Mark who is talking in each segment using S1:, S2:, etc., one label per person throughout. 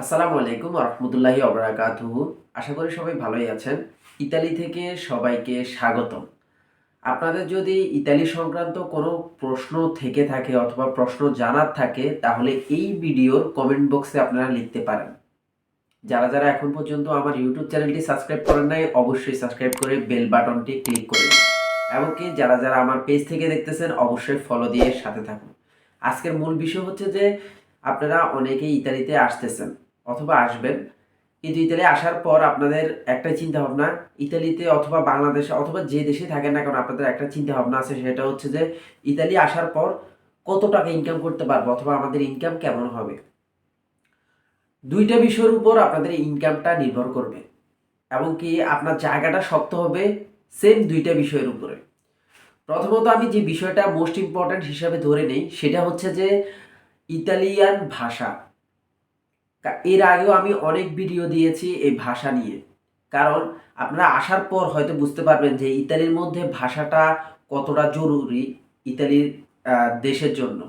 S1: আসসালামু আলাইকুম রহমতুল্লাহি অবরাকাতুহু আশা করি সবাই ভালোই আছেন। ইতালি থেকে সবাইকে স্বাগতম। আপনাদের যদি ইতালি সংক্রান্ত কোনো প্রশ্ন থেকে থাকে অথবা প্রশ্ন জানার থাকে, তাহলে এই ভিডিওর কমেন্ট বক্সে আপনারা লিখতে পারেন। যারা যারা এখন পর্যন্ত আমার ইউটিউব চ্যানেলটি সাবস্ক্রাইব করেন নাই, অবশ্যই সাবস্ক্রাইব করে বেল বাটনটি ক্লিক করে এমনকি যারা যারা আমার পেজ থেকে দেখতেছেন, অবশ্যই ফলো দিয়ে সাথে থাকুন। আজকের মূল বিষয় হচ্ছে যে, আপনারা অনেকেই ইতালিতে আসতেছেন। অথবা আসবেন। কিন্তু ইতালি আসার পর আপনাদের একটা চিন্তা ভাবনা ইতালিতে অথবা বাংলাদেশে অথবা যে দেশে থাকেন না কারণ আপনাদের একটা চিন্তা ভাবনা আছে, সেটা হচ্ছে যে ইতালি আসার পর কত টাকা ইনকাম করতে পারব অথবা আমাদের ইনকাম কেমন হবে? দুইটা বিষয়ের উপর আপনাদের ইনকামটা নির্ভর করবে। এবং কি আপনার জায়গাটা শক্ত হবে সেম দুইটা বিষয়ের উপরে। প্রথমত আমি যে বিষয়টা মোস্ট ইম্পর্ট্যান্ট হিসাবে ধরে নেই, সেটা হচ্ছে যে ইতালিয়ান ভাষা। এর আগেও আমি অনেক ভিডিও দিয়েছি এই ভাষা নিয়ে। কারণ আপনারা আসার পর হয়তো বুঝতে পারবেন যে ইতালির মধ্যে ভাষাটা কতটা জরুরি ইতালির দেশের জন্য।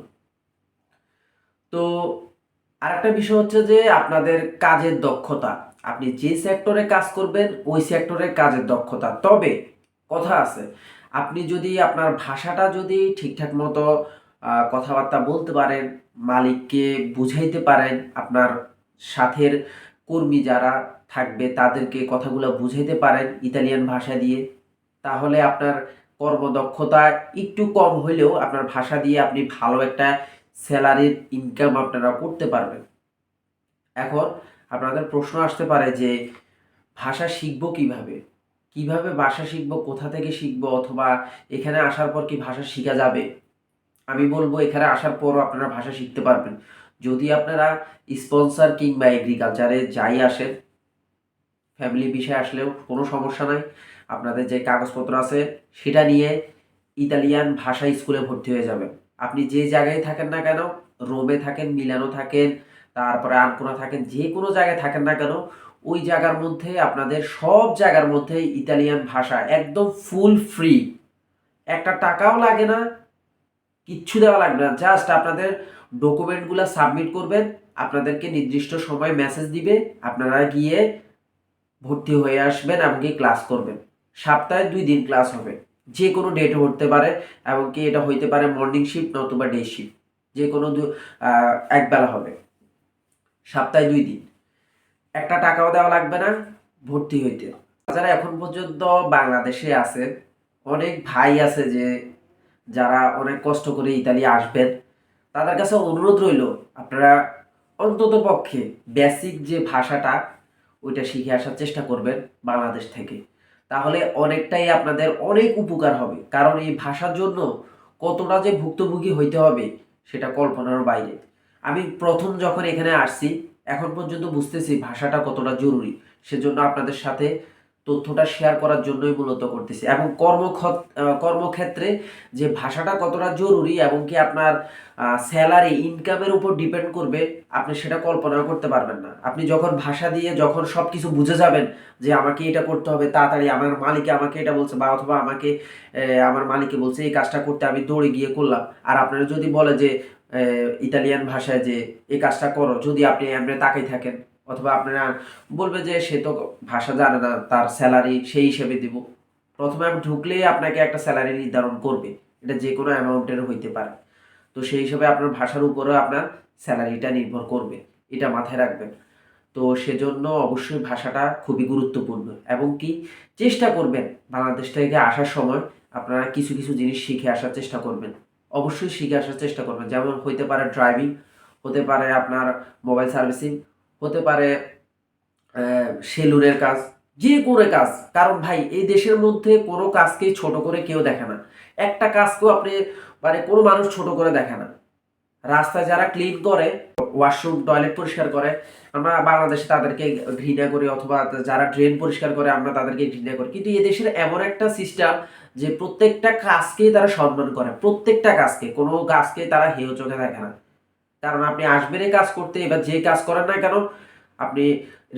S1: তো আরেকটা বিষয় হচ্ছে যে আপনাদের কাজের দক্ষতা। আপনি যে সেক্টরে কাজ করবেন, ওই সেক্টরে কাজের দক্ষতা। তবে কথা আছে, আপনি যদি আপনার ভাষাটা যদি ঠিকঠাক মতো কথাবার্তা বলতে পারেন, মালিককে বুঝাইতে পারেন, আপনার সাথের কর্মী যারা থাকবে তাদেরকে কথাগুলো বুঝাইতে পারেন ইতালিয়ান ভাষা দিয়ে। তাহলে আপনার কর্মদক্ষতা একটু কম হলেও আপনার ভাষা দিয়ে আপনি ভালো একটা স্যালারির ইনকাম আপনারা করতে পারবেন। এখন আপনাদের প্রশ্ন আসতে পারে যে, ভাষা শিখব কীভাবে? কীভাবে ভাষা শিখব? কোথা থেকে শিখব? অথবা এখানে আসার পর কি ভাষা শেখা যাবে? আমি বলব এখানে আসার পরও আপনারা ভাষা শিখতে পারবেন। যদি আপনারা স্পন্সর কিংবা এগ্রিকালচারে যাই আসেন ফ্যামিলি বিষয়ে আসলেও কোনো সমস্যা নাই। আপনাদের যে কাগজপত্র আছে, সেটা নিয়ে ইতালিয়ান ভাষা স্কুলে ভর্তি হয়ে যাবেন। আপনি যে জায়গায় থাকেন না কেন, রোমে থাকেন, মিলানো থাকেন, তারপরে আনকোনা থাকেন, যে কোনো জায়গায় থাকেন না কেন, ওই জায়গার মধ্যে, আপনাদের সব জায়গার মধ্যে ইতালিয়ান ভাষা একদম ফুল ফ্রি একটা টাকাও লাগে না, কিচ্ছু দেওয়া লাগবে না। জাস্ট আপনাদের ডকুমেন্টগুলো সাবমিট করবেন আপনাদেরকে নির্দিষ্ট সময় মেসেজ দিবে, আপনারা গিয়ে ভর্তি হয়ে আসবেন এমনকি ক্লাস করবেন। সপ্তাহে দুই দিন ক্লাস হবে। যে কোনো ডেটে হতে পারে এমনকি এটা হইতে পারে মর্নিং শিফট নতুবা ডে শিফট যে কোনো দু- একবেলা হবে। সপ্তাহে দুই দিন। একটা টাকাও দেওয়া লাগবে না, ভর্তি হইতে। যারা এখন পর্যন্ত বাংলাদেশে আছে অনেক ভাই আছে যে, যারা অনেক কষ্ট করে ইতালি আসবেন। তাদের কাছে অনুরোধ রইল, আপনারা অন্তত পক্ষে বেসিক যে ভাষাটা, ওইটা শিখে আসার চেষ্টা করবেন বাংলাদেশ থেকে। তাহলে অনেকটাই আপনাদের অনেক উপকার হবে। কারণ এই ভাষার জন্য কতটা যে ভুক্তভোগী হইতে হবে, সেটা কল্পনার বাইরে। আমি প্রথম যখন এখানে আসছি, এখন পর্যন্ত বুঝতেছি ভাষাটা কতটা জরুরি। সেজন্য আপনাদের সাথে তথ্যটা শেয়ার করার জন্যই মূলত করতেছি। এবং কর্মক্ষত কর্মক্ষেত্রে যে ভাষাটা কতটা জরুরি এবং কি আপনার স্যালারি ইনকামের উপর ডিপেন্ড করবে, আপনি সেটা কল্পনা করতে পারবেন না। আপনি যখন ভাষা দিয়ে যখন সব কিছু বুঝে যাবেন যে আমাকে এটা করতে হবে, তাড়াতাড়ি আমার মালিকে আমাকে এটা বলছে বা অথবা আমাকে আমার মালিকে বলছে, এই কাজটা করতে আমি দৌড়ে গিয়ে করলাম। আর আপনারা যদি বলে যে ইতালিয়ান ভাষায় যে, এই কাজটা করো। যদি আপনি এমনি তাকাই থাকেন অথবা আপনারা বলবে যে সে তো ভাষা জানে না, তার স্যালারি সেই হিসেবে দিব। প্রথমে আমি ঢুকলেই আপনাকে একটা স্যালারি নির্ধারণ করবে। এটা যে কোনো অ্যামাউন্টের হইতে পারে। তো সেই হিসাবে আপনার ভাষার উপরেও আপনার স্যালারিটা নির্ভর করবে। এটা মাথায় রাখবেন। তো সেজন্য অবশ্যই ভাষাটা খুবই গুরুত্বপূর্ণ। এবং কি চেষ্টা করবেন বাংলাদেশ থেকে আসার সময় আপনারা কিছু কিছু জিনিস শিখে আসার চেষ্টা করবেন। অবশ্যই শিখে আসার চেষ্টা করবেন। যেমন হইতে পারে ড্রাইভিং হতে পারে আপনার মোবাইল সার্ভিসিং হতে পারে আহ, সেলুনের কাজ যে কোনো কাজ। কারণ ভাই এই দেশের মধ্যে কোনো কাজকেই ছোট করে কেউ দেখে না। একটা কাজকেও আপনি মানে কোনো মানুষ ছোট করে দেখে না। রাস্তায় যারা ক্লিন করে ওয়াশরুম টয়লেট পরিষ্কার করে আমরা বাংলাদেশে তাদেরকে ঘৃণা করি অথবা যারা ড্রেন পরিষ্কার করে আমরা তাদেরকে ঘৃণা করি। কিন্তু এই দেশের এমন একটা সিস্টেম যে প্রত্যেকটা কাজকেই তারা সম্মান করে। প্রত্যেকটা কাজকে কোনো কাজকে তারা হেয় চোখে দেখে না। কারণ আপনি আসবেন কাজ করতে, এবার যে কাজ করেন না কেন, আপনি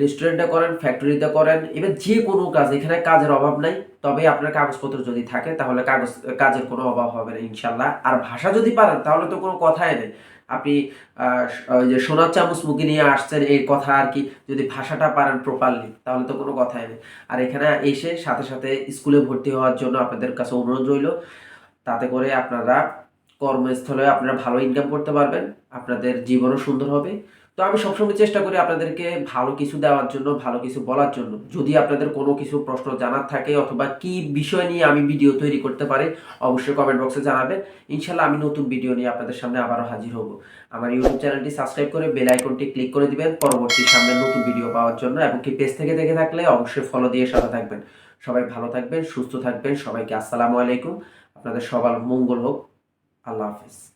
S1: রেস্টুরেন্টে করেন ফ্যাক্টরিতে করেন, এবার যে কোনো কাজ, এখানে কাজের অভাব নাই। তবে আপনার কাগজপত্র যদি থাকে, তাহলে কাগজ, কাজের কোনো অভাব হবে না ইনশাল্লাহ আর ভাষা যদি পারেন, তাহলে তো কোনো কথাই নেই। আপনি ওই যে সোনার চামচ মুখে নিয়ে আসছেন, এই কথা আর কি, যদি ভাষাটা পারেন প্রপারলি তাহলে তো কোনো কথাই নেই। আর এখানে এসে সাথে সাথে স্কুলে ভর্তি হওয়ার জন্য আপনাদের কাছে অনুরোধ রইল। তাতে করে আপনারা কর্মস্থলে আপনারা ভালো ইনকাম করতে পারবেন, আপনাদের জীবনও সুন্দর হবে। তো আমি সবসময় চেষ্টা করি আপনাদেরকে ভালো কিছু দেওয়ার জন্য, ভালো কিছু বলার জন্য। যদি আপনাদের কোনো কিছু প্রশ্ন জানার থাকে অথবা কি বিষয় নিয়ে আমি ভিডিও তৈরি করতে পারি, অবশ্যই কমেন্ট বক্সে জানাবেন। ইনশাল্লাহ আমি নতুন ভিডিও নিয়ে আপনাদের সামনে আবারও হাজির হব। আমার ইউটিউব চ্যানেলটি সাবস্ক্রাইব করে বেল আইকনটি ক্লিক করে দিবেন। পরবর্তী সামনে নতুন ভিডিও পাওয়ার জন্য এবং কি পেজ থেকে দেখে থাকলে অবশ্যই ফলো দিয়ে সাথে থাকবেন। সবাই ভালো থাকবেন, সুস্থ থাকবেন। সবাইকে আসসালামু আলাইকুম। আপনাদের সবার মঙ্গল হোক। আল্লাহ হাফিজ